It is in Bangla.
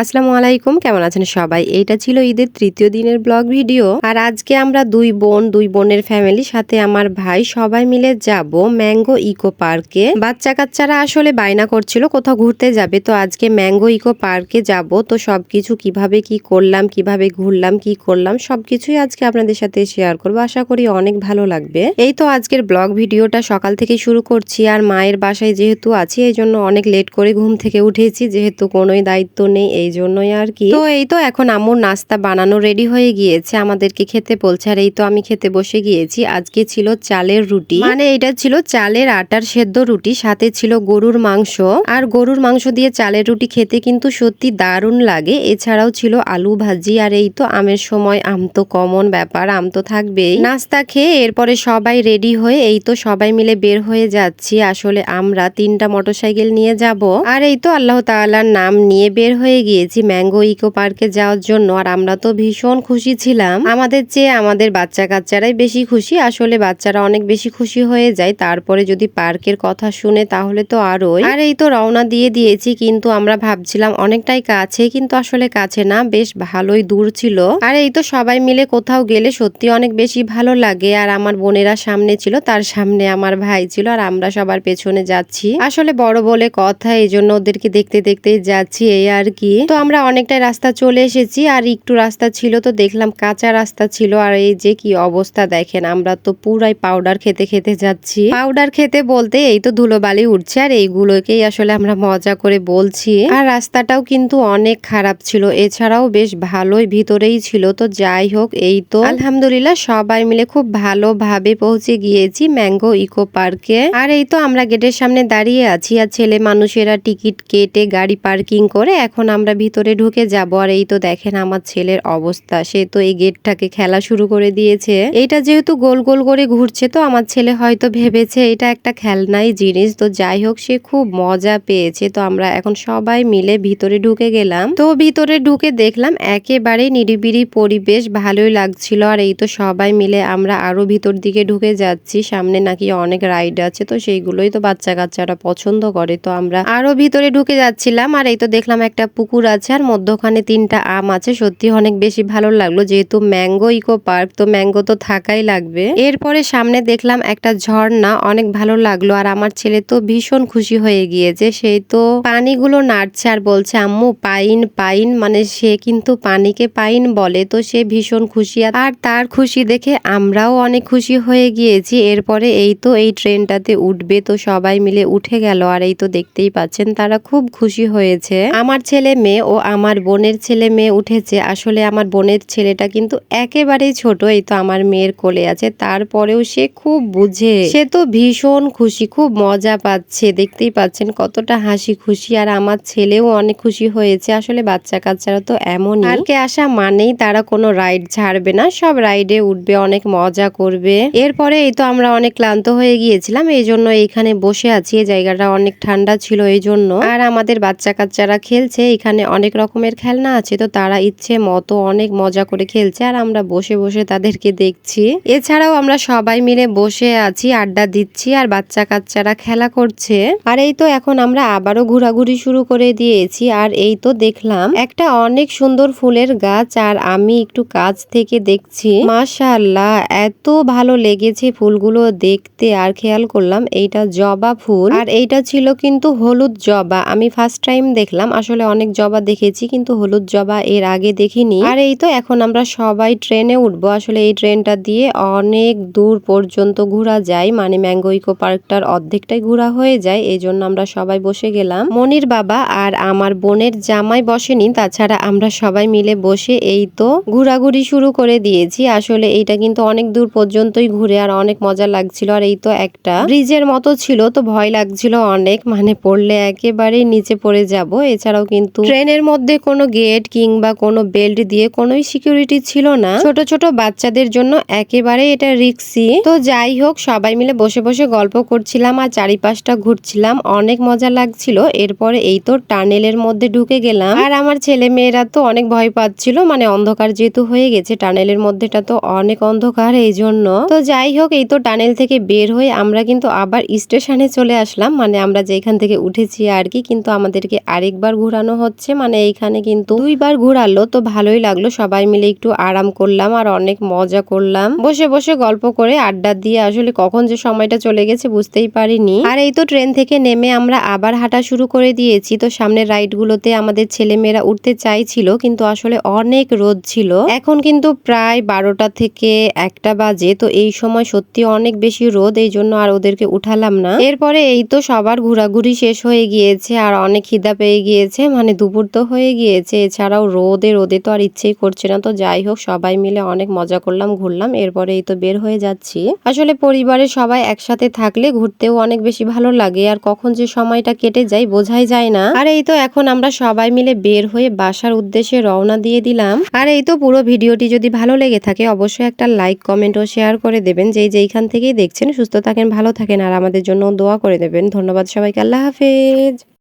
আসসালামু আলাইকুম, কেমন আছেন সবাই? এইটা ছিল ঈদের তৃতীয় দিনের ব্লগ ভিডিও। আর আজকে আমরা দুই বোন, দুই বোনের ফ্যামিলি সাথে আমার ভাই সবাই মিলে যাব ম্যাঙ্গো ইকো পার্কে। বাচ্চা কাচ্চারা আসলে বায়না করছিল কোথাও ঘুরতে যাবে, তো আজকে ম্যাঙ্গো ইকো পার্কে যাব। তো সবকিছু কীভাবে কি করলাম, কীভাবে ঘুরলাম, কি করলাম, সবকিছুই আজকে আপনাদের সাথে শেয়ার করব। আশা করি অনেক ভালো লাগবে। এই তো আজকের ব্লগ ভিডিওটা সকাল থেকে শুরু করছি। আর মায়ের বাসায় যেহেতু আছি এই জন্য অনেক লেট করে ঘুম থেকে উঠেছি, যেহেতু কোনোই দায়িত্ব নেই এই জন্যই আর কি। তো এই তো এখন আম্মুর নাস্তা বানানো রেডি হয়ে গিয়েছে, আমাদেরকে খেতে বলছে, আর এই তো আমি খেতে বসে গিয়েছি। আজকে ছিল চালের রুটি। মানে এটা ছিল চালের আটার সেদ্ধ রুটি, সাথে ছিল গরুর মাংস। আর গরুর মাংস দিয়ে চালের রুটি খেতে কিন্তু সত্যি দারুণ লাগে। এছাড়াও ছিল আলু ভাজি, আর এই তো আমের সময় আম তো কমন ব্যাপার, আম তো থাকবেই। নাস্তা খেয়ে এরপরে সবাই রেডি হয়ে, এই তো সবাই মিলে বের হয়ে যাচ্ছি। আসলে আমরা তিনটা মোটরসাইকেল নিয়ে যাব। আর এই তো আল্লাহ তাআলার নাম নিয়ে বের হয়ে গিয়েছি ম্যাঙ্গো ইকো পার্কে যাওয়ার জন্য, আর আমরা তো ভীষণ খুশি ছিলাম। আমাদের চেয়ে আমাদের বাচ্চা কাচ্চারাই বেশি খুশি। আসলে বাচ্চারা অনেক বেশি খুশি হয়ে যায়। তারপরে যদি পার্কের কথা শুনে, তাহলে তো আরোই। আর এই তো রওনা দিয়ে দিয়েছি, কিন্তু আমরা ভাবছিলাম অনেকটাই কাছে, কিন্তু আসলে কাছে না, বেশ ভালোই দূর ছিল। আর এই তো সবাই মিলে কোথাও গেলে সত্যি অনেক বেশি ভালো লাগে। আর আমার বোনেরা সামনে ছিল, তার সামনে আমার ভাই ছিল, আর আমরা সবার পেছনে যাচ্ছি। আসলে বড় বলে কথা এই জন্য ওদেরকে দেখতে দেখতে যাচ্ছি, এই আর কি। তো আমরা অনেকটাই রাস্তা চলে এসেছি, আর একটু রাস্তা ছিল তো দেখলাম কাঁচা রাস্তা ছিল, আর এই যে কি অবস্থা দেখেন, আমরা তো পুরাই পাউডার খেতে খেতে যাচ্ছি। পাউডার খেতে বলতে এই তো ধুলোবালি উঠছে, আর এইগুলোকেই আসলে আমরা মজা করে বলছি। আর রাস্তাটাও কিন্তু অনেক খারাপ ছিল, এছাড়াও বেশ ভালোই ভিতরেই ছিল, তো যাই হোক, এই তো আলহামদুলিল্লাহ সবাই মিলে খুব ভালোভাবে পৌঁছে গিয়েছি ম্যাঙ্গো ইকো পার্কে। আর এই তো আমরা গেটের সামনে দাঁড়িয়ে আছি, আর ছেলে মানুষেরা টিকিট কেটে গাড়ি পার্কিং করে, এখন আমরা ভিতরে ঢুকে যাব। আর এই তো দেখেন আমার ছেলের অবস্থা। সে তো এই গেটটাকে খেলা শুরু করে দিয়েছে। এটা যেহেতু গোল গোল করে ঘুরছে তো আমার ছেলে হয়তো ভেবেছে এটা একটা খেলনাই জিনিস। তো যাই হোক, সে খুব মজা পেয়েছে। তো আমরা এখন সবাই মিলে ভিতরে ঢুকে গেলাম। তো ভিতরে ঢুকে দেখলাম একেবারে নিরিবিরি পরিবেশ, ভালোই লাগছিল। আর এই তো সবাই মিলে আমরা আরও ভিতর দিকে ঢুকে যাচ্ছি। সামনে নাকি অনেক রাইড আছে। তো সেইগুলোই তো বাচ্চা কাচ্চারা পছন্দ করে। তো আমরা আরও ভিতরে ঢুকে যাচ্ছিলাম। আর এই তো দেখলাম একটা পুকুর আছে আর মধ্যখানে তিনটা আম আছে। সত্যি অনেক বেশি ভালো লাগল, যেহেতু ম্যাঙ্গো ইকো পার্ক, তো ম্যাঙ্গো তো থাকাই লাগবে। এরপরে সামনে দেখলাম একটা ঝর্ণা, অনেক ভালো লাগল। আর আমার ছেলে তো ভীষণ খুশি হয়ে গিয়েছে। সেই তো পানিগুলো নাড়ছে আর বলছে, আম্মু, পাইন পাইন। মানে সে কিন্তু পানিকে পাইন বলে, তো সে ভীষণ খুশি। আর তার খুশি দেখে আমরাও অনেক খুশি হয়ে গিয়েছি। এরপরে এই তো এই ট্রেনটাতে উঠবে, তো সবাই মিলে উঠে গেল। আর এই তো দেখতেই পাচ্ছেন, তারা খুব খুশি হয়েছে। আমার ছেলে মেয়ে ও আমার বোনের ছেলে মেয়ে উঠেছে। আসলে আমার বোনের ছেলেটা কিন্তু একেবারেই ছোট, এই তো আমার মেয়ের কোলে আছে। তারপরেও সে খুব বুঝে। সে তো ভীষণ খুশি, খুব মজা পাচ্ছে। দেখতেই পাচ্ছেন কতটা হাসি খুশি। আর আমার ছেলেও অনেক খুশি হয়েছে। আসলে বাচ্চা কাচ্চারা তো এমনই। পার্কে আসা মানেই তারা কোনো রাইড ছাড়বে না। সব রাইডে উঠবে, অনেক মজা করবে। এরপরে এই তো আমরা অনেক ক্লান্ত হয়ে গিয়েছিলাম। এই জন্য এইখানে বসে আছি। এই জায়গাটা অনেক ঠান্ডা ছিল, এই জন্য। আর আমাদের বাচ্চা কাচ্চারা খেলছে। এখানে অনেক রকমের খেলনা আছে, তো তারা ইচ্ছে মতো অনেক মজা করে খেলছে আর আমরা বসে বসে তাদেরকে দেখছি। এছাড়াও আমরা সবাই মিলে বসে আছি, আড্ডা দিচ্ছি আর বাচ্চা কাচ্চারা খেলা করছে। আর এই তো এখন আমরা আবারও ঘোরাঘুরি শুরু করে দিয়েছি আর এই তো দেখলাম একটা অনেক সুন্দর ফুলের গাছ আর আমি একটু কাছ থেকে দেখছি। মাশাআল্লাহ, এত ভালো লেগেছে ফুলগুলো দেখতে আর খেয়াল করলাম এইটা জবা ফুল। আর এইটা ছিল কিন্তু হলুদ জবা, আমি ফার্স্ট টাইম দেখলাম, আসলে অনেক জবা দেখেছি, কিন্তু হলুদ জবা এর আগে দেখিনি। আর এই তো এখন আমরা সবাই ট্রেনে উঠবো। আসলে এই ট্রেনটা দিয়ে অনেক দূর পর্যন্ত ঘোরা যায়। মানে ম্যাঙ্গো ইকো পার্কটার অর্ধেকটাই ঘোরা হয়ে যায়। এই জন্য আমরা সবাই বসে গেলাম। মনির বাবা আর আমার বোনের জামাই বসেনি। তাছাড়া আমরা সবাই মিলে বসে এই তো ঘোরাঘুরি শুরু করে দিয়েছি। আসলে এইটা কিন্তু অনেক দূর পর্যন্তই ঘুরে আর অনেক মজা লাগছিল। আর এই তো একটা ব্রিজের মতো ছিল, তো ভয় লাগছিল অনেক। মানে পড়লে একেবারেই নিচে পড়ে যাব। এছাড়াও কিন্তু ট্রেনের মধ্যে কোনো গেট কিংবা কোনো বেল্ট দিয়ে কোনোই সিকিউরিটি ছিল না। ছোট ছোট বাচ্চাদের জন্য একেবারে এটা রিক্সি। তো যাই হোক, সবাই মিলে বসে বসে গল্প করছিলাম আর চারিপাশটা ঘুরছিলাম। অনেক মজা লাগছিল। এরপরে এই তো টানেলের মধ্যে ঢুকে গেলাম। আর আমার ছেলে মেয়েরা তো অনেক ভয় পাচ্ছিল। মানে অন্ধকার যেহেতু হয়ে গেছে, টানেলের মধ্যেটা তো অনেক অন্ধকার এই জন্য তো যাই হোক, এই তো টানেল থেকে বের হয়ে আমরা কিন্তু আবার স্টেশনে চলে আসলাম। মানে আমরা যেখান থেকে উঠেছি আর কি, কিন্তু আমাদেরকে আরেকবার ঘোরানো হচ্ছে। হচ্ছে মানে এইখানে কিন্তু দুইবার ঘোরালো, তো ভালোই লাগল। সবাই মিলে একটু আরাম করলাম আর অনেক মজা করলাম। বসে বসে গল্প করে আড্ডা দিয়ে আসলে কখন যে সময়টা চলে গেছে বুঝতেই পারিনি। আর এই তো ট্রেন থেকে নেমে আমরা আবার হাঁটা শুরু করে দিয়েছি। তো সামনের রাইড গুলোতে আমাদের ছেলে মেয়েরা উঠতে চাইছিল, কিন্তু আসলে অনেক রোদ ছিল। এখন কিন্তু প্রায় বারোটা থেকে একটা বাজে, তো এই সময় সত্যি অনেক বেশি রোদ, এই জন্য আর ওদেরকে উঠালাম না। এরপরে এই তো সবার ঘোরাঘুরি শেষ হয়ে গিয়েছে আর অনেক খিদা পেয়ে গিয়েছে মানে দুপুর তো হয়ে গিয়েছে। এছাড়াও রোদে রোদে তো আর ইচ্ছেই করছে না। তো যাই হোক, সবাই মিলে অনেক মজা করলাম, ঘুরলাম এরপরে এই তো বের হয়ে যাচ্ছি। আসলে পরিবারের সবাই একসাথে থাকলে ঘুরতেও অনেক বেশি ভালো লাগে। আর কখন যে সময়টা কেটে যায় বোঝাই যায় না। আর এই তো এখন আমরা সবাই মিলে বের হয়ে বাসার উদ্দেশ্যে রওনা দিয়ে দিলাম। আর এই তো পুরো ভিডিওটি যদি ভালো লেগে থাকে, অবশ্যই একটা লাইক, কমেন্ট ও শেয়ার করে দেবেন। যেই যেইখান থেকেই দেখছেন, সুস্থ থাকেন, ভালো থাকেন। আর আমাদের জন্য দোয়া করে দেবেন। ধন্যবাদ সবাইকে। আল্লাহ হাফেজ।